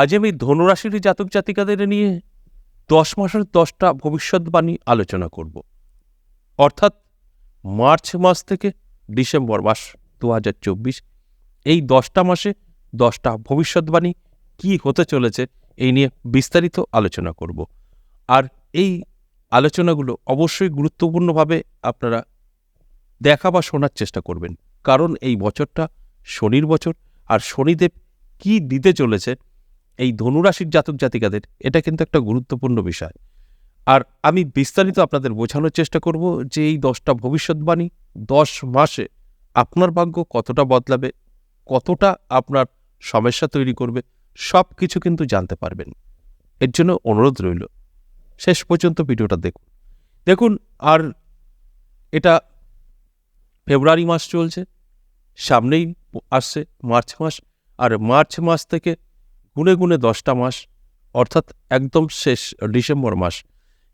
আজ আমি ধনুরাশির জাতক জাতিকাদের নিয়ে দশ মাসের দশটা ভবিষ্যৎবাণী আলোচনা করব। অর্থাৎ মার্চ মাস থেকে ডিসেম্বর মাস দু এই দশটা মাসে দশটা ভবিষ্যৎবাণী কি হতে চলেছে এই নিয়ে বিস্তারিত আলোচনা করব। আর এই আলোচনাগুলো অবশ্যই গুরুত্বপূর্ণভাবে আপনারা দেখা বা শোনার চেষ্টা করবেন। কারণ এই বছরটা শনির বছর, আর শনিদেব কি দিতে চলেছে এই ধনুরাশির জাতক জাতিকাদের, এটা কিন্তু একটা গুরুত্বপূর্ণ বিষয়। আর আমি বিস্তারিত আপনাদের বোঝানোর চেষ্টা করব যে এই দশটা ভবিষ্যৎবাণী দশ মাসে আপনার ভাগ্য কতটা বদলাবে, কতটা আপনার সমস্যা তৈরি করবে সব কিছু কিন্তু জানতে পারবেন। এর জন্য অনুরোধ রইল, শেষ পর্যন্ত ভিডিওটা দেখুন। দেখুন, আর এটা ফেব্রুয়ারি মাস চলছে, সামনেই আসছে মার্চ মাস, আর মার্চ মাস থেকে গুনে গুনে দশটা মাস, অর্থাৎ একদম শেষ ডিসেম্বর মাস।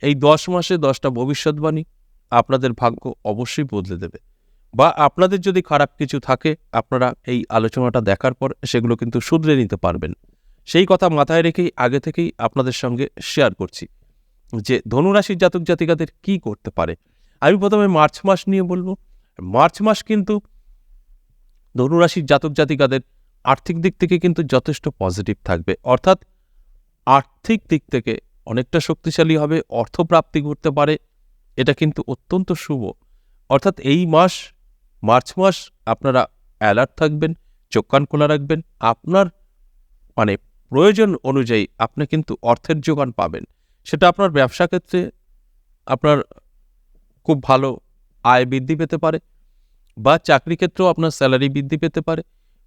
এই দশ মাসে দশটা ভবিষ্যৎবাণী আপনাদের ভাগ্য অবশ্যই বদলে দেবে। বা আপনাদের যদি খারাপ কিছু থাকে, আপনারা এই আলোচনাটা দেখার পর সেগুলো কিন্তু শুধরে নিতে পারবেন। সেই কথা মাথায় রেখেই আগে থেকেই আপনাদের সঙ্গে শেয়ার করছি যে ধনুরাশির জাতক জাতিকাদের কি করতে পারে। আমি প্রথমে মার্চ মাস নিয়ে বলব। মার্চ মাস কিন্তু ধনুরাশির জাতক জাতিকাদের আর্থিক দিক থেকে কিন্তু যথেষ্ট পজিটিভ থাকবে। অর্থাৎ আর্থিক দিক থেকে অনেকটা শক্তিশালী হবে, অর্থপ্রাপ্তি করতে পারে, এটা কিন্তু অত্যন্ত শুভ। অর্থাৎ এই মাস, মার্চ মাস আপনারা অ্যালার্ট থাকবেন, চোখ কান খোলা রাখবেন, আপনার মানে প্রয়োজন অনুযায়ী আপনি কিন্তু অর্থের যোগান পাবেন। সেটা আপনার ব্যবসা ক্ষেত্রে আপনার খুব ভালো আয় বৃদ্ধি পেতে পারে বা চাকরি ক্ষেত্রেও আপনার স্যালারি বৃদ্ধি পেতে পারে।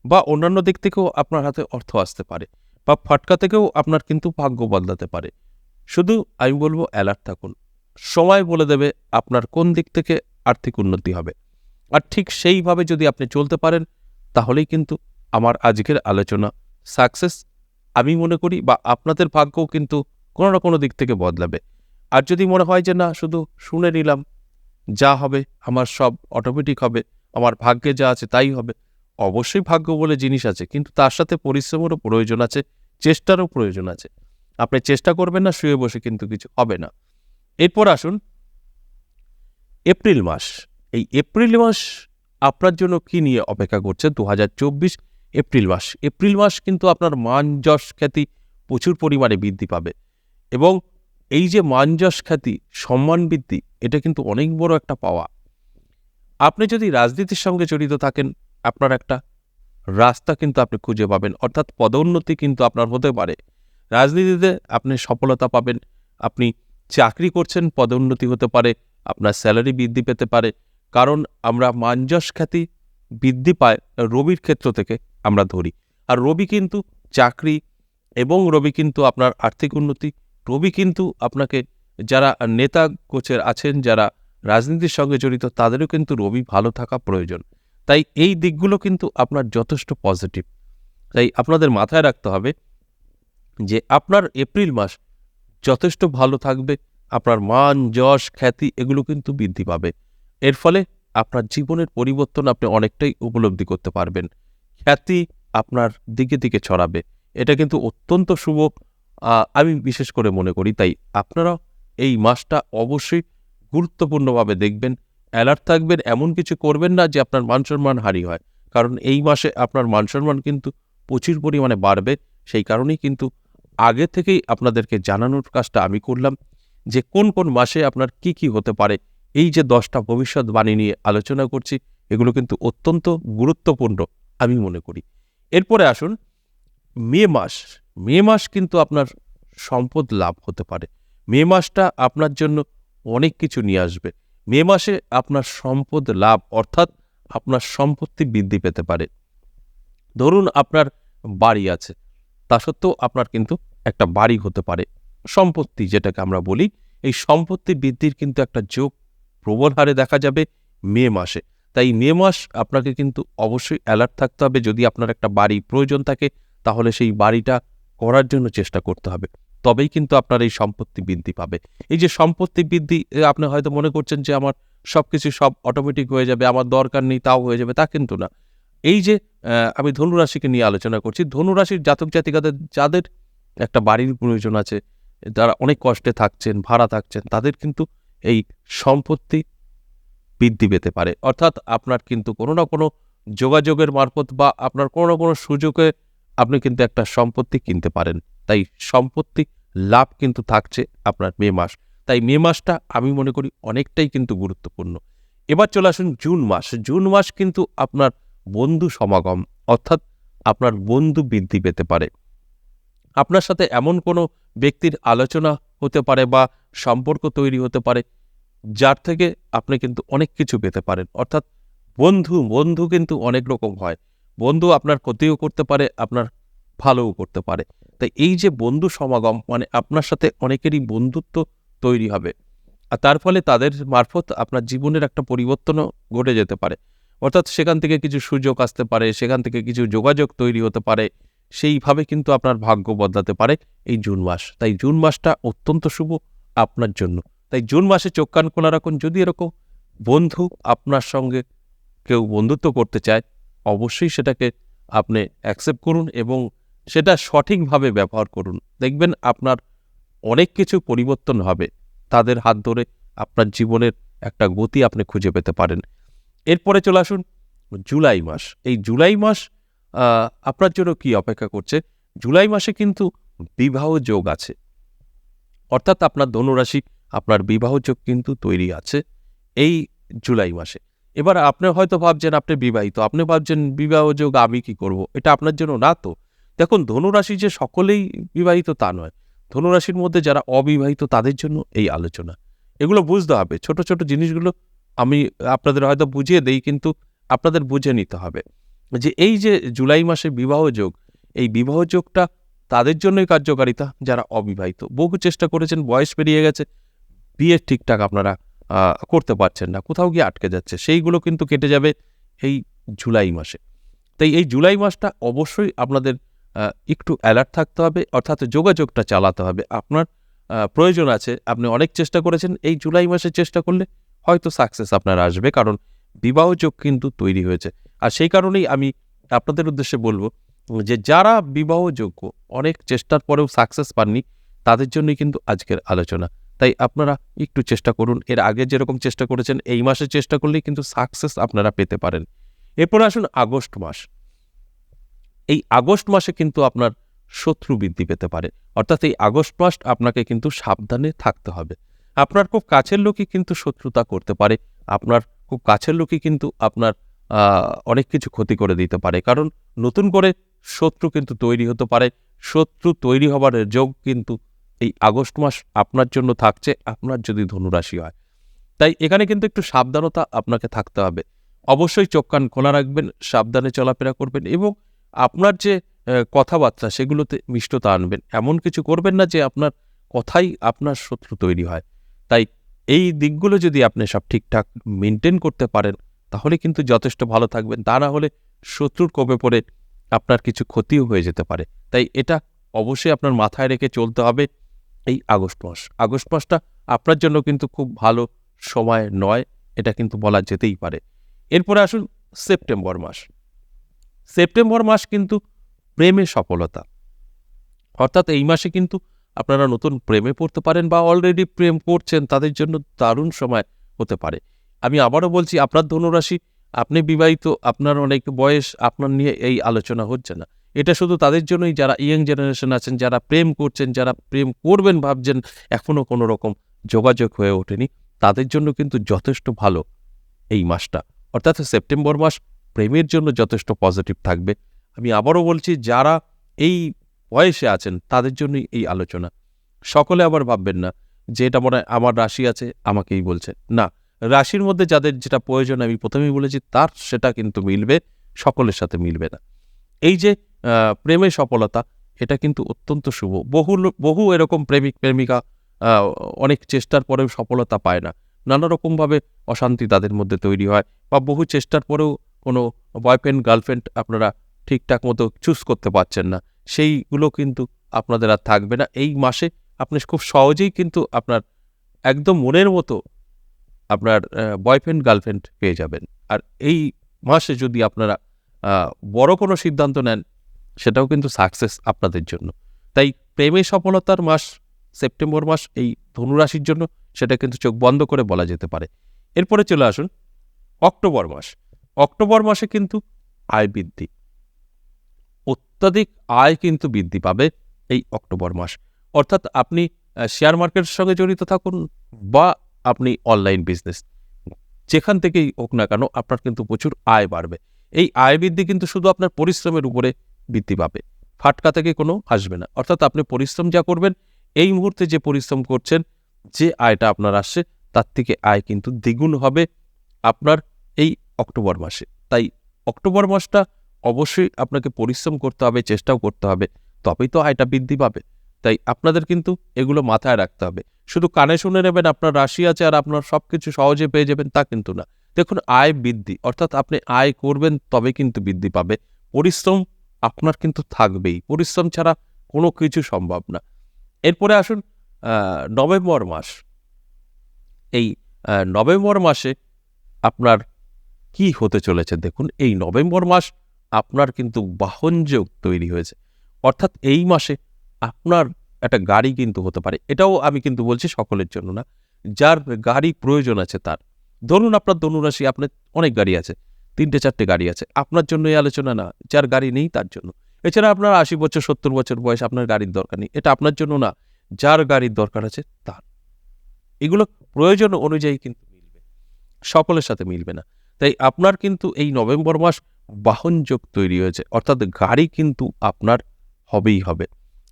বা অন্যান্য দিক থেকেও আপনার হাতে অর্থ আসতে পারে বা ফাটকা থেকেও আপনার কিন্তু ভাগ্য বদলাতে পারে। শুধু আমি বলব অ্যালার্ট থাকুন। সময় বলে দেবে আপনার কোন দিক থেকে আর্থিক উন্নতি হবে। আর ঠিক সেইভাবে যদি আপনি চলতে পারেন, তাহলেই কিন্তু আমার আজকের আলোচনা সাকসেস আমি মনে করি বা আপনাদের ভাগ্যও কিন্তু কোনো না কোনো দিক থেকে বদলাবে। আর যদি মনে হয় যে না, শুধু শুনে নিলাম, যা হবে, আমার সব অটোমেটিক হবে, আমার ভাগ্যে যা আছে তাই হবে অবশ্যই ভাগ্য বলে জিনিস আছে, কিন্তু তার সাথে পরিশ্রমেরও প্রয়োজন আছে, চেষ্টারও প্রয়োজন আছে। আপনি চেষ্টা করবেন না, শুয়ে বসে কিন্তু কিছু হবে না। এরপর আসুন, এপ্রিল মাস। এই এপ্রিল মাস আপনার জন্য কি নিয়ে অপেক্ষা করছে দুহাজার চব্বিশ এপ্রিল মাস। এপ্রিল মাস কিন্তু আপনার মান যশ খ্যাতি প্রচুর পরিমাণে বৃদ্ধি পাবে। এবং এই যে মান যশ খ্যাতি, সম্মান বৃদ্ধি, এটা কিন্তু অনেক বড় একটা পাওয়া। আপনি যদি রাজনীতির সঙ্গে জড়িত থাকেন আপনার একটা রাস্তা কিন্তু আপনি খুঁজে পাবেন, অর্থাৎ পদোন্নতি কিন্তু আপনার হতে পারে। রাজনীতিতে আপনি সফলতা পাবেন, আপনি চাকরি করছেন, পদোন্নতি হতে পারে, আপনার স্যালারি বৃদ্ধি পেতে পারে। কারণ আমরা মানজস খ্যাতি বৃদ্ধি পায় রবির ক্ষেত্র থেকে আমরা ধরি। আর রবি কিন্তু চাকরি এবং রবি কিন্তু আপনার আর্থিক উন্নতি, রবি কিন্তু আপনাকে যারা নেতা কোচের আছেন, যারা রাজনীতির সঙ্গে জড়িত, তাদেরও কিন্তু রবি ভালো থাকা প্রয়োজন। তাই এই দিকগুলো কিন্তু আপনার যথেষ্ট পজিটিভ তাই আপনাদের মাথায় রাখতে হবে যে আপনার এপ্রিল মাস যথেষ্ট ভালো থাকবে, আপনার মান, যশ, খ্যাতি এগুলো কিন্তু বৃদ্ধি পাবে। এর ফলে আপনার জীবনের পরিবর্তন আপনি অনেকটাই উপলব্ধি করতে পারবেন। খ্যাতি আপনার দিকে দিকে ছড়াবে। এটা কিন্তু অত্যন্ত শুভ। আমি বিশেষ করে মনে করি, তাই আপনারা এই মাসটা অবশ্যই গুরুত্বপূর্ণভাবে দেখবেন। অ্যালার্ট থাকবেন, এমন কিছু করবেন না যে আপনার মান সম্মান হারি হয়। কারণ এই মাসে আপনার মান সম্মান কিন্তু প্রচুর পরিমাণে বাড়বে। সেই কারণেই কিন্তু আগে থেকেই আপনাদেরকে জানানোর কাজটা আমি করলাম যে কোন কোন মাসে আপনার কি কি হতে পারে। এই যে দশটা ভবিষ্যৎবাণী নিয়ে আলোচনা করছি, এগুলো কিন্তু অত্যন্ত গুরুত্বপূর্ণ আমি মনে করি। এরপরে আসুন, মে মাস। মে মাস কিন্তু আপনার সম্পদ লাভ হতে পারে। মে মাসটা আপনার জন্য অনেক কিছু নিয়ে আসবে। মে মাসে আপনার সম্পদ লাভ, অর্থাৎ আপনার সম্পত্তি বৃদ্ধি পেতে পারে। ধরুন আপনার বাড়ি আছে, তা সত্ত্বেও আপনার কিন্তু একটা বাড়ি হতে পারে। সম্পত্তি যেটাকে আমরা বলি, এই সম্পত্তি বৃদ্ধির কিন্তু একটা যোগ প্রবল হারে দেখা যাবে মে মাসে। তাই মে মাস আপনাকে কিন্তু অবশ্যই অ্যালার্ট থাকতে হবে। যদি আপনার একটা বাড়ি প্রয়োজন থাকে, তাহলে সেই বাড়িটা করার জন্য চেষ্টা করতে হবে। তবেই কিন্তু আপনার এই সম্পত্তি বৃদ্ধি পাবে। এই যে সম্পত্তি বৃদ্ধি আপনি হয়তো মনে করছেন যে আমার সব কিছু সব অটোমেটিক হয়ে যাবে, আমার দরকার নেই, তাও হয়ে যাবে, তা কিন্তু না। এই যে আমি ধনুরাশিকে নিয়ে আলোচনা করছি, ধনুরাশির জাতক জাতিকাদের, যাদের একটা বাড়ির প্রয়োজন আছে, যারা অনেক কষ্টে থাকছেন, ভাড়া থাকছেন, তাদের কিন্তু এই সম্পত্তি বৃদ্ধি পেতে পারে। অর্থাৎ আপনার কিন্তু কোনো না কোনো যোগাযোগের মারফত বা আপনার কোনো না কোনো সুযোগে আপনি কিন্তু একটা সম্পত্তি কিনতে পারেন। তাই সম্পত্তি লাভ কিন্তু থাকছে আপনার মে মাস। তাই মে মাসটা আমি মনে করি অনেকটাই কিন্তু গুরুত্বপূর্ণ। এবার চলে আসুন জুন মাস। জুন মাস কিন্তু আপনার বন্ধু সমাগম, অর্থাৎ আপনার বন্ধু বৃদ্ধি পেতে পারে। আপনার সাথে এমন কোনো ব্যক্তির আলোচনা হতে পারে বা সম্পর্ক তৈরি হতে পারে, যার থেকে আপনি কিন্তু অনেক কিছু পেতে পারেন। অর্থাৎ বন্ধু বন্ধু কিন্তু অনেক রকম হয়। বন্ধু আপনার ক্ষতিও করতে পারে, আপনার ভালোও করতে পারে। তাই এই যে বন্ধু সমাগম মানে আপনার সাথে অনেকেরই বন্ধুত্ব তৈরি হবে। আর তার ফলে তাদের মারফত আপনার জীবনের একটা পরিবর্তনও ঘটে যেতে পারে। অর্থাৎ সেখান থেকে কিছু সুযোগ আসতে পারে, সেখান থেকে কিছু যোগাযোগ তৈরি হতে পারে। সেইভাবে কিন্তু আপনার ভাগ্য বদলাতে পারে এই জুন মাস। তাই জুন মাসটা অত্যন্ত শুভ আপনার জন্য। তাই জুন মাসে চোখ কান খোলা রাখুন, যদি এরকম বন্ধু আপনার সঙ্গে কেউ বন্ধুত্ব করতে চায় অবশ্যই সেটাকে আপনি অ্যাকসেপ্ট করুন এবং সেটা সঠিকভাবে ব্যবহার করুন। দেখবেন আপনার অনেক কিছু পরিবর্তন হবে। তাদের হাত ধরে আপনার জীবনের একটা গতি আপনি খুঁজে পেতে পারেন। এরপরে চলে আসুন জুলাই মাস। এই জুলাই মাস আপনার জন্য কি অপেক্ষা করছে? জুলাই মাসে কিন্তু বিবাহ যোগ আছে। অর্থাৎ আপনার ধনুরাশি, আপনার বিবাহ যোগ কিন্তু তৈরি আছে এই জুলাই মাসে। এবার আপনি হয়তো ভাবছেন আপনি বিবাহিত, আপনি ভাবছেন বিবাহ যোগ আমি কি করব? এটা আপনার জন্য না তো। দেখুন, ধনুরাশি যে সকলেই বিবাহিত তা নয়। ধনুরাশির মধ্যে যারা অবিবাহিত তাদের জন্য এই আলোচনা। এগুলো বুঝতে হবে। ছোট ছোট জিনিসগুলো আমি আপনাদের হয়তো বুঝিয়ে দেই, কিন্তু আপনাদের বুঝে নিতে হবে। যে এই যে জুলাই মাসে বিবাহ যোগ, এই বিবাহ যোগটা তাদের জন্যই কার্যকারিতা যারা অবিবাহিত। বহু চেষ্টা করেছেন, বয়স পেরিয়ে গেছে বিয়ে ঠিকঠাক আপনারা করতে পারছেন না, কোথাও গিয়ে আটকে যাচ্ছে, সেইগুলো কিন্তু কেটে যাবে এই জুলাই মাসে। তাই এই জুলাই মাসটা অবশ্যই আপনাদের একটু অ্যালার্ট থাকতে হবে, অর্থাৎ যোগাযোগটা চালাতে হবে। আপনার প্রয়োজন আছে, আপনি অনেক চেষ্টা করেছেন, এই জুলাই মাসে চেষ্টা করলে হয়তো সাকসেস আপনার আসবে, কারণ বিবাহ যোগ কিন্তু তৈরি হয়েছে। আর সেই কারণেই আমি আপনাদের উদ্দেশ্যে বলব যে যারা বিবাহযোগ্য অনেক চেষ্টার পরেও সাকসেস পাননি, তাদের জন্যই কিন্তু আজকের আলোচনা। তাই আপনারা একটু চেষ্টা করুন। এর আগে যেরকম চেষ্টা করেছেন, এই মাসে চেষ্টা করলেই কিন্তু সাকসেস আপনারা পেতে পারেন। এরপর আসুন আগস্ট মাস। এই আগস্ট মাসে কিন্তু আপনার শত্রু বৃদ্ধি পেতে পারে। অর্থাৎ এই আগস্ট মাস আপনাকে কিন্তু সাবধানে থাকতে হবে। আপনার খুব কাছের লোকই কিন্তু শত্রুতা করতে পারে। আপনার খুব কাছের লোকই কিন্তু আপনার অনেক কিছু ক্ষতি করে দিতে পারে। কারণ নতুন করে শত্রু কিন্তু তৈরি হতে পারে। শত্রু তৈরি হবার যোগ কিন্তু এই আগস্ট মাস আপনার জন্য থাকছে, আপনার যদি ধনুরাশি হয়। তাই এখানে কিন্তু একটু সাবধানতা আপনাকে থাকতে হবে। অবশ্যই চোখ কান খোলা রাখবেন, সাবধানে চলাফেরা করবেন এবং আপনার যে কথাবার্তা সেগুলোতে মিষ্টতা আনবেন। এমন কিছু করবেন না যে আপনার কথাই আপনার শত্রু তৈরি হয়। তাই এই দিকগুলো যদি আপনি সব ঠিকঠাক মেনটেন করতে পারেন, তাহলে কিন্তু যথেষ্ট ভালো থাকবেন। তা না হলে শত্রুর কোপে পড়ে আপনার কিছু ক্ষতিও হয়ে যেতে পারে। তাই এটা অবশ্যই আপনার মাথায় রেখে চলতে হবে। এই আগস্ট মাস। আগস্ট মাসটা আপনার জন্য কিন্তু খুব ভালো সময় নয়, এটা কিন্তু বলা যেতেই পারে। এরপরে আসুন সেপ্টেম্বর মাস। সেপ্টেম্বর মাস কিন্তু প্রেমে সফলতা। অর্থাৎ এই মাসে কিন্তু আপনারা নতুন প্রেমে পড়তে পারেন বা অলরেডি প্রেম করছেন, তাদের জন্য দারুণ সময় হতে পারে। আমি আবারও বলছি, আপনার ধনুরাশি, আপনি বিবাহিত, আপনার অনেক বয়স, আপনার নিয়ে এই আলোচনা হচ্ছে না। এটা শুধু তাদের জন্যই যারা ইয়ং জেনারেশন আছেন, যারা প্রেম করছেন, যারা প্রেম করবেন ভাবছেন এখনও কোনো রকম যোগাযোগ হয়ে ওঠেনি। তাদের জন্য কিন্তু যথেষ্ট ভালো এই মাসটা। অর্থাৎ সেপ্টেম্বর মাস প্রেমের জন্য যথেষ্ট পজিটিভ থাকবে। আমি আবারও বলছি, যারা এই বয়সে আছেন, তাদের জন্যই এই আলোচনা। সকলে আবার ভাববেন না যে এটা মনে হয় আমার রাশি আছে, আমাকেই বলছে। না, রাশির মধ্যে যাদের যেটা প্রয়োজন, আমি প্রথমেই বলেছি, তার সেটা কিন্তু মিলবে, সকলের সাথে মিলবে না। এই যে প্রেমে সফলতা, এটা কিন্তু অত্যন্ত শুভ। বহু বহু এরকম প্রেমিক, প্রেমিকা অনেক চেষ্টার পরেও সফলতা পায় না। নানা রকমভাবে অশান্তি তাদের মধ্যে তৈরি হয় বা বহু চেষ্টার পরেও কোনো বয়ফ্রেন্ড গার্লফ্রেন্ড আপনারা ঠিকঠাক মতো চুজ করতে পারছেন না। সেইগুলো কিন্তু আপনাদের আর থাকবে না। এই মাসে আপনি খুব সহজেই কিন্তু আপনার একদম মনের মতো আপনার বয়ফ্রেন্ড গার্লফ্রেন্ড পেয়ে যাবেন। আর এই মাসে যদি আপনারা বড় কোনো সিদ্ধান্ত নেন সেটাও কিন্তু সাকসেস আপনাদের জন্য। তাই প্রেমে সফলতার মাস সেপ্টেম্বর মাস, এই ধনুরাশির জন্য সেটা কিন্তু চোখ বন্ধ করে বলা যেতে পারে। এরপরে চলে আসুন অক্টোবর মাস। অক্টোবর মাসে কিন্তু আয় বৃদ্ধি। অত্যাধিক আয় কিন্তু বৃদ্ধি পাবে এই অক্টোবর মাস। অর্থাৎ আপনি শেয়ার মার্কেটের সঙ্গে জড়িত থাকুন বা আপনি অনলাইন বিজনেস যেখান থেকেই হোক না কেন আপনার কিন্তু প্রচুর আয় বাড়বে। এই আয় বৃদ্ধি কিন্তু শুধু আপনার পরিশ্রমের উপরে বৃদ্ধি পাবে। ফাটকা থেকে কোনো আসবে না। অর্থাৎ আপনি পরিশ্রম যা করবেন, এই মুহূর্তে যে পরিশ্রম করছেন, যে আয়টা আপনার আসছে, তার থেকে আয় কিন্তু দ্বিগুণ হবে আপনার এই অক্টোবর মাসে। তাই অক্টোবর মাসটা অবশ্যই আপনাকে পরিশ্রম করতে হবে, চেষ্টাও করতে হবে, তবেই তো আয়টা বৃদ্ধি পাবে। তাই আপনাদের কিন্তু এগুলো মাথায় রাখতে হবে। শুধু কানে শুনে নেবেন, আপনার রাশি আছে আর আপনার সব কিছু সহজে পেয়ে যাবেন, তা কিন্তু না। দেখুন, আয় বৃদ্ধি। অর্থাৎ আপনি আয় করবেন তবে কিন্তু বৃদ্ধি পাবে। পরিশ্রম আপনার কিন্তু থাকবেই। পরিশ্রম ছাড়া কোনো কিছু সম্ভব না। এরপরে আসুন নভেম্বর মাস। এই নভেম্বর মাসে আপনার কি হতে চলেছে? দেখুন, এই নভেম্বর মাস আপনার কিন্তু বাহনযোগ তৈরি হয়েছে। অর্থাৎ এই মাসে আপনার একটা গাড়ি কিন্তু হতে পারে। এটাও আমি কিন্তু বলছি সকলের জন্য না, যার গাড়ি প্রয়োজন আছে তার। ধরুন আপনার ধনুরাশি, আপনার অনেক গাড়ি আছে। তিনটে চারটে গাড়ি আছে। আপনার জন্য এই আলোচনা না, যার গাড়ি নেই তার জন্য। এছাড়া আপনার আশি বছর, সত্তর বছর বয়স আপনার গাড়ির দরকার নেই। এটা আপনার জন্য না, যার গাড়ির দরকার আছে তার। এগুলো প্রয়োজন অনুযায়ী কিন্তু মিলবে। সকলের সাথে মিলবে না। তাই আপনার কিন্তু এই নভেম্বর মাস বাহনযোগ তৈরি হয়েছে। অর্থাৎ গাড়ি কিন্তু আপনার হবেই হবে।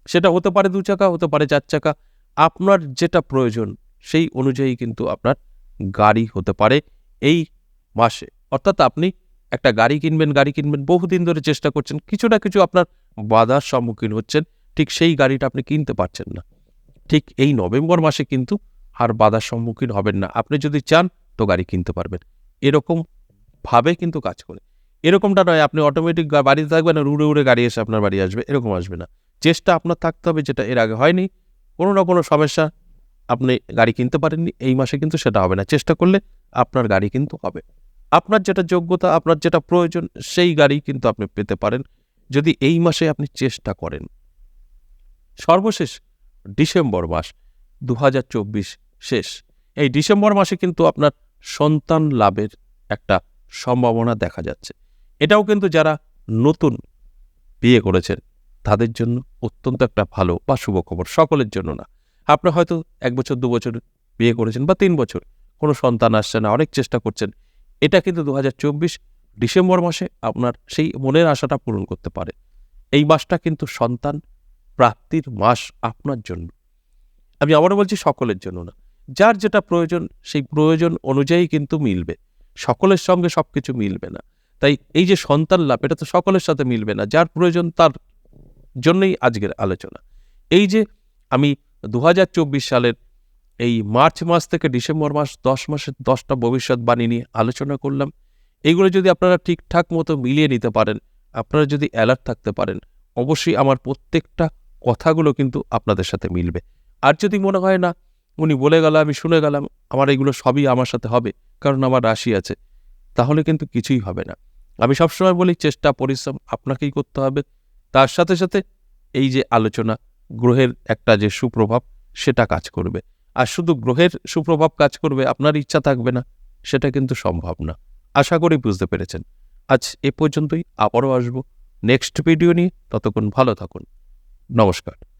সেটা হতে পারে দু চাকা, হতে পারে চার চাকা। আপনার যেটা প্রয়োজন সেই অনুযায়ী কিন্তু আপনার গাড়ি হতে পারে এই মাসে। অর্থাৎ আপনি একটা গাড়ি কিনবেন গাড়ি কিনবেন, বহুদিন ধরে চেষ্টা করছেন, কিছু না কিছু আপনার বাধার সম্মুখীন হচ্ছেন, ঠিক সেই গাড়িটা আপনি কিনতে পারছেন না। ঠিক এই নভেম্বর মাসে কিন্তু আর বাধার সম্মুখীন হবেন না। আপনি যদি চান তো গাড়ি কিনতে পারবেন। এরকম ভাবে কিন্তু কাজ করে। এরকমটা নয়, আপনি অটোমেটিক বাড়িতে থাকবেন আর উড়ে উড়ে গাড়ি এসে আপনার বাড়ি আসবে, এরকম আসবে না। চেষ্টা আপনার থাকতে হবে, যেটা এর আগে হয়নি। কোনো না কোনো সমস্যা আপনি গাড়ি কিনতে পারেননি, এই মাসে কিন্তু সেটা হবে না। চেষ্টা করলে আপনার গাড়ি কিন্তু হবে। আপনার যেটা যোগ্যতা, আপনার যেটা প্রয়োজন, সেই গাড়ি কিন্তু আপনি পেতে পারেন যদি এই মাসে আপনি চেষ্টা করেন। সর্বশেষ ডিসেম্বর মাস দু হাজার চব্বিশ শেষ। এই ডিসেম্বর মাসে কিন্তু আপনার সন্তান লাভের একটা সম্ভাবনা দেখা যাচ্ছে। এটাও কিন্তু যারা নতুন বিয়ে করেছেন, তাদের জন্য অত্যন্ত একটা ভালো বা শুভ খবর, সকলের জন্য না। আপনি হয়তো এক বছর, দু বছর বিয়ে করেছেন বা তিন বছর, কোনো সন্তান আসছে না, অনেক চেষ্টা করছেন এটা কিন্তু দু হাজার চব্বিশ ডিসেম্বর মাসে আপনার সেই মনের আশাটা পূরণ করতে পারে। এই মাসটা কিন্তু সন্তান প্রাপ্তির মাস আপনার জন্য। আমি আবারও বলছি সকলের জন্য না। যার যেটা প্রয়োজন, সেই প্রয়োজন অনুযায়ী কিন্তু মিলবে। সকলের সঙ্গে সব কিছু মিলবে না। তাই এই যে সন্তান লাভ, এটা তো সকলের সাথে মিলবে না। যার প্রয়োজন, তার জন্যই আজকের আলোচনা। এই যে আমি দু হাজার চব্বিশ সালের এই মার্চ মাস থেকে ডিসেম্বর মাস, দশ মাসের দশটা ভবিষ্যৎবাণী নিয়ে আলোচনা করলাম। এইগুলো যদি আপনারা ঠিকঠাক মতো মিলিয়ে নিতে পারেন, আপনারা যদি অ্যালার্ট থাকতে পারেন, অবশ্যই আমার প্রত্যেকটা কথাগুলো কিন্তু আপনাদের সাথে মিলবে। আর যদি মনে হয় না, উনি বলে গেল, আমি শুনে গেলাম, আমার এগুলো সবই আমার সাথে হবে, কারণ আমার রাশি আছে, তাহলে কিন্তু কিছুই হবে না। আমি সবসময় বলি, চেষ্টা, পরিশ্রম আপনাকেই করতে হবে। তার সাথে সাথে এই যে আলোচনা, গ্রহের একটা যে সুপ্রভাব, সেটা কাজ করবে। আর শুধু গ্রহের সুপ্রভাব কাজ করবে, আপনার ইচ্ছা থাকবে না, সেটা কিন্তু সম্ভব না। আশা করি বুঝতে পেরেছেন। আজ এ পর্যন্তই, আবারও আসব। নেক্সট ভিডিও নিয়ে ততক্ষণ ভালো থাকুন। নমস্কার।